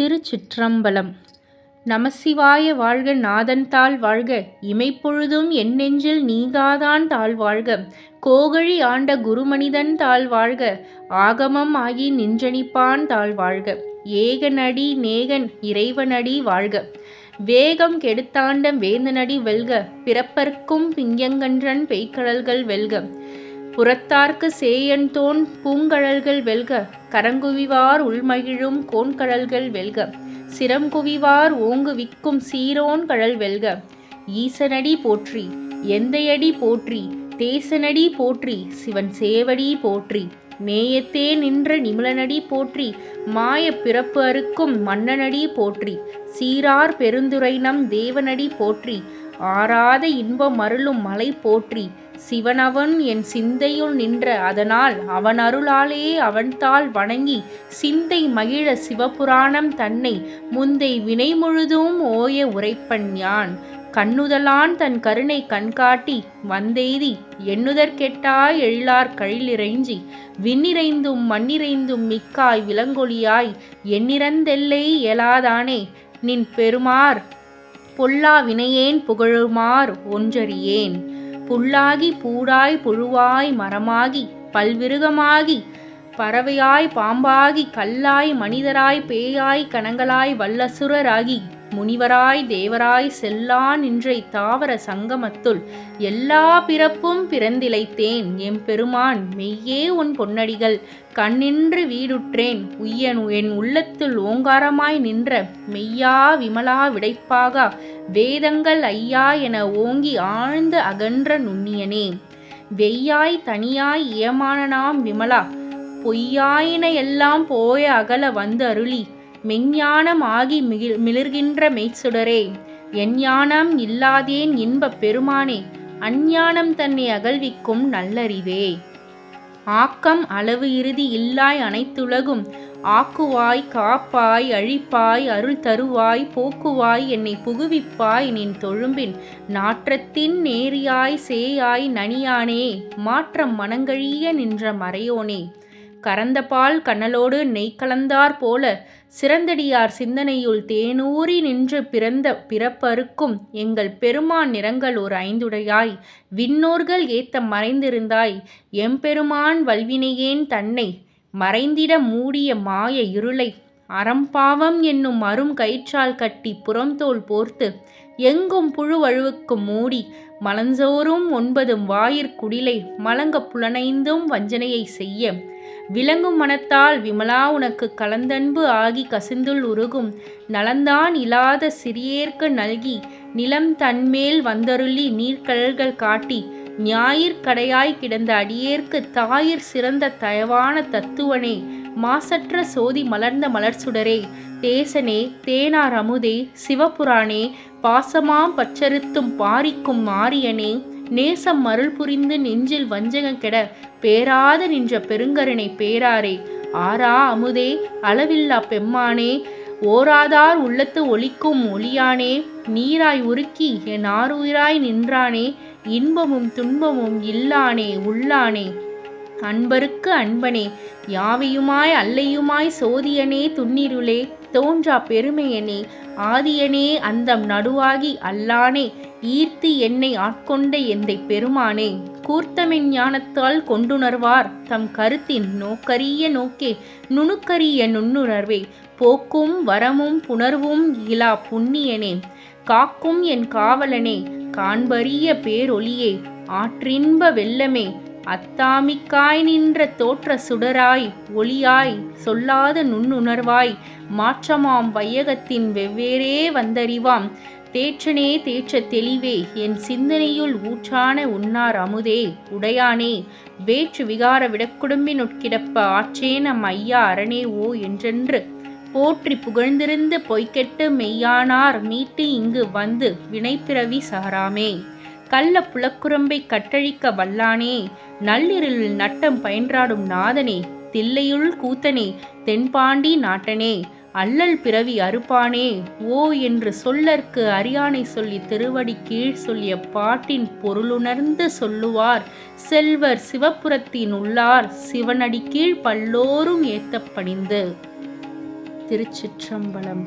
திருச்சிற்றம்பலம். நமசிவாய வாழ்க நாதன் தாள் வாழ்க இமைப்பொழுதும் என் நெஞ்சில் நீங்காதான் தாழ் வாழ்க கோகழி ஆண்ட குருமனிதன் தாள் வாழ்க ஆகமம் ஆகி நின்றணிப்பான் தாழ் வாழ்க ஏகனடி நேகன் இறைவனடி வாழ்க வேகம் கெடுத்தாண்ட வேந்தனடி வெல்க பிறப்பர்க்கும் பிங்கங்கன்றன் பெய்கடல்கள் வெல்க புறத்தார்க்கு சேயன் தோன் பூங்கழல்கள் வெல்க கரங்குவிவார் உள்மகிழும் கோன்கழல்கள் வெல்க. சிரம்குவிவார் ஓங்குவிக்கும் சீரோன் கழல் வெல்க. ஈசனடி போற்றி எந்தையடி போற்றி தேசனடி போற்றி சிவன் சேவடி போற்றி. நேயத்தே நின்ற நிமிலனடி போற்றி மாய பிறப்பு அறுக்கும் மன்னனடி போற்றி. சீரார் பெருந்துரை நம் தேவனடி போற்றி ஆறாத இன்பம் அருளும் மலை போற்றி. சிவனவன் என் சிந்தையுள் நின்ற அதனால் அவன் அருளாலே அவன்தாள் வணங்கி சிந்தை மகிழ சிவபுராணம் தன்னை முந்தை வினை முழுதும் ஓய உரைப்பன் யான். கண்ணுதலான் தன் கருணை கண்காட்டி வந்தெய்தி எண்ணுதற்கெட்டாய் எழிலார் கழிலிறைஞ்சி விண்ணிறைந்தும் மண்ணிறைந்தும் மிக்காய் விலங்கொழியாய் எண்ணிறந்தெல்லை இயலாதானே நின் பெருமார் பொல்லா வினையேன் புகழுமார் ஒன்றறியேன். புல்லாகி பூடாய் புழுவாய் மரமாகி பல்விருகமாகி பறவையாய் பாம்பாகி கல்லாய் மனிதராய் பேயாய் கணங்களாய் வல்லசுரராகி முனிவராய் தேவராய் செல்லா நின்றை தாவர சங்கமத்துள் எல்லா பிறப்பும் பிறந்திழைத்தேன் எம்பெருமான் மெய்யே உன் பொன்னடிகள். கண்ணின்று வீடுற்றேன். உய்யன் என் உள்ளத்துள் ஓங்காரமாய் நின்ற மெய்யா விமலா விடைப்பாகா. வேதங்கள் ஐயா என ஓங்கி ஆழ்ந்த அகன்ற நுண்ணியனே. வெய்யாய் தனியாய் ஏமானனாம் விமலா. பொய்யாயின எல்லாம் போய அகல வந்து அருளி மெஞ்ஞானம் ஆகி மிகில் மிளிர்கின்ற மெய்ச்சுடரே. எஞ்ஞானம் இல்லாதேன் இன்பப் பெருமானே அஞ்ஞானம் தன்னை அகழ்விக்கும் நல்லறிவே. ஆக்கம் அளவு இறுதி இல்லாய் அனைத்துலகும் ஆக்குவாய் காப்பாய் அழிப்பாய் அருள் தருவாய் போக்குவாய் என்னை புகுவிப்பாய் நின் தொழும்பின் நாற்றத்தின் நேரியாய் சேயாய் நனியானே மாற்றம் மனங்கழிய நின்ற மறையோனே. கரந்தபால் கண்ணலோடு நெய் கலந்தார் போல சிறந்தடியார் சிந்தனையுள் தேனூறி நின்று பிறந்த பிறப்பருக்கும் எங்கள் பெருமான் நிறங்கள் ஒரு ஐந்துடையாய். விண்ணோர்கள் ஏத்த மறைந்திருந்தாய். எம்பெருமான் வல்வினையேன் தன்னை மறைந்திட மூடிய மாய இருளை அறம்பாவம் என்னும் அரும் கயிற்றால் கட்டி புறம்தோல் போர்த்து எங்கும் புழுவழுவுக்கு மூடி மலஞ்சோறும் ஒன்பதும் வாயிற்குடிலை மலங்க புலனைந்தும் வஞ்சனையை செய்ய விளங்கும் மனத்தால் விமலா உனக்கு கலந்தன்பு ஆகி கசிந்துள் உருகும். நலந்தான் இல்லாத சிறியேற்கு நல்கி நிலம் தன்மேல் வந்தருளி நீர்க்கழல்கள் காட்டி ஞாயிற்கடையாய் கிடந்த அடியேற்கு தாயிற் சிறந்த தயவான தத்துவனே மாசற்ற சோதி மலர்ந்த மலர்சுடரே தேசனே தேனார் அமுதே சிவபுராணே பாசமாம் பச்சரித்தும் பாரிக்கும் மாரியனே நேசம் மருள் புரிந்து நெஞ்சில் வஞ்சகம் கெட பேராத நின்ற பெருங்கருணை பேராரே. ஆரா அமுதே அளவில்லா பெம்மானே ஓராதார் உள்ளத்து ஒளிக்கும் ஒளியானே நீராய் உருக்கி என் ஆறுயிராய் நின்றானே இன்பமும் துன்பமும் இல்லானே உள்ளானே. அன்பருக்கு அன்பனே யாவையுமாய் அல்லையுமாய் சோதியனே துன்னிருளே தோன்றா பெருமையனே ஆதியனே அந்தம் நடுவாகி அல்லானே ஈர்த்து என்னை ஆட்கொண்ட எந்தை பெருமானே கூர்த்தமின் ஞானத்தால் கொண்டுணர்வார். தம் கருத்தின் நோக்கரிய நோக்கே நுணுக்கரிய நுண்ணுணர்வே போக்கும் வரமும் புணர்வும் இலா புண்ணியனே. காக்கும் என் காவலனே காண்பரிய பேரொளியே ஆற்றின்ப வெள்ளமே அத்தாமிக்காய் நின்ற தோற்ற சுடராய் ஒளியாய் சொல்லாத நுண்ணுணர்வாய் மாற்றமாம் வையகத்தின் வெவ்வேறே வந்தறிவாம். தேற்றனே தேற்ற தெளிவே என் சிந்தனையுள் ஊற்றான உன்னார் அமுதே உடையானே வேற்று விகார விடக்குடும்பினுட்கிடப்ப உட்கிடப்ப நம் ஐயா அரணே ஓ என்றென்று. போற்றி புகழ்ந்திருந்து பொய்க்கெட்டு மெய்யானார் மீட்டு இங்கு வந்து வினைப்பிறவி சாராமே. கள்ள புலக்குரம்பை கட்டழிக்க வல்லானே நள்ளிருளில் நட்டம் பயின்றாடும் நாதனே தில்லையுள் கூத்தனே தென்பாண்டி நாட்டனே அல்லல் பிறவி அறுப்பானே? ஓ என்று சொல்லற்கு அரியானை சொல்லி திருவடி கீழ் சொல்லிய பாட்டின் பொருளுணர்ந்து சொல்லுவார். செல்வர் சிவபுரத்தின் உள்ளார் சிவனடி கீழ் பல்லோரும் ஏத்த பணிந்து. திருச்சிற்றம்பலம்.